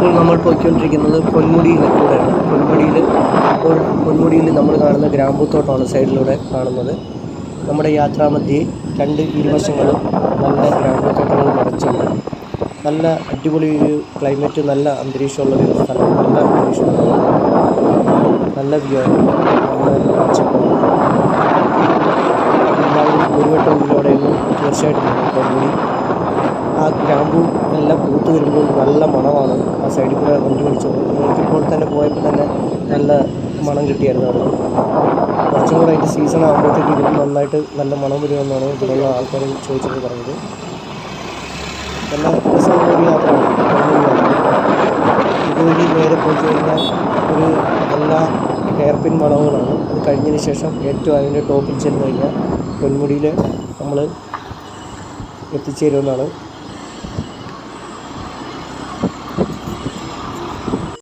ഇപ്പോൾ നമ്മൾ പോയിക്കൊണ്ടിരിക്കുന്നത് പൊന്മുടിയിലെ കൂടെയാണ് പൊന്മുടിയിൽ ഇപ്പോൾ പൊന്മുടിയിൽ നമ്മൾ കാണുന്ന ഗ്രാമ്പൂത്തോട്ടമാണ് സൈഡിലൂടെ കാണുന്നത്. നമ്മുടെ യാത്രാമധ്യേ രണ്ട് ഇരുവശങ്ങളും നല്ല ഗ്രാമ്പൂത്തോട്ടങ്ങൾ നിറച്ചുണ്ട്. നല്ല അടിപൊളി ഒരു ക്ലൈമറ്റ് നല്ല അന്തരീക്ഷമുള്ള ഒരു സ്ഥലം നല്ല അന്തരീക്ഷമുള്ള നല്ല വ്യൂ ആണ്. നല്ല പച്ചപ്പാണ് എല്ലാവരും ഒരു ഇതിലൂടെയൊന്നും തീർച്ചയായിട്ടും പൊന്മുടി. ആ ഗ്രാമ്പൂ എല്ലാം പൂത്ത് വരുമ്പോൾ നല്ല മണമാണ്. ആ സൈഡിൽ കൂടെ വണ്ടി പിടിച്ചത് നമുക്കിപ്പോൾ തന്നെ പോയപ്പോൾ തന്നെ നല്ല മണം കിട്ടിയായിരുന്നു അവിടെ. കുറച്ചും കൂടെ അതിന്റെ സീസൺ ആകുമ്പോഴത്തേക്ക് ഇതിന് നന്നായിട്ട് നല്ല മണം വരുമെന്നാണ് ഇതിലുള്ള ആൾക്കാർ ചോദിച്ചിട്ട് പറഞ്ഞത്. നല്ല രസമുള്ള യാത്രയാണ്. ഇതുവഴി നേരെ പോയി കഴിഞ്ഞാൽ ഒരു നല്ല ഹെയർ പിൻ വളവുകളാണ് അത് കഴിഞ്ഞതിന് ശേഷം ഏറ്റവും അതിന്റെ ടോപ്പിൽ ചെന്ന് കഴിഞ്ഞാൽ പൊന്മുടിയിൽ നമ്മൾ എത്തിച്ചേരുമെന്നാണ്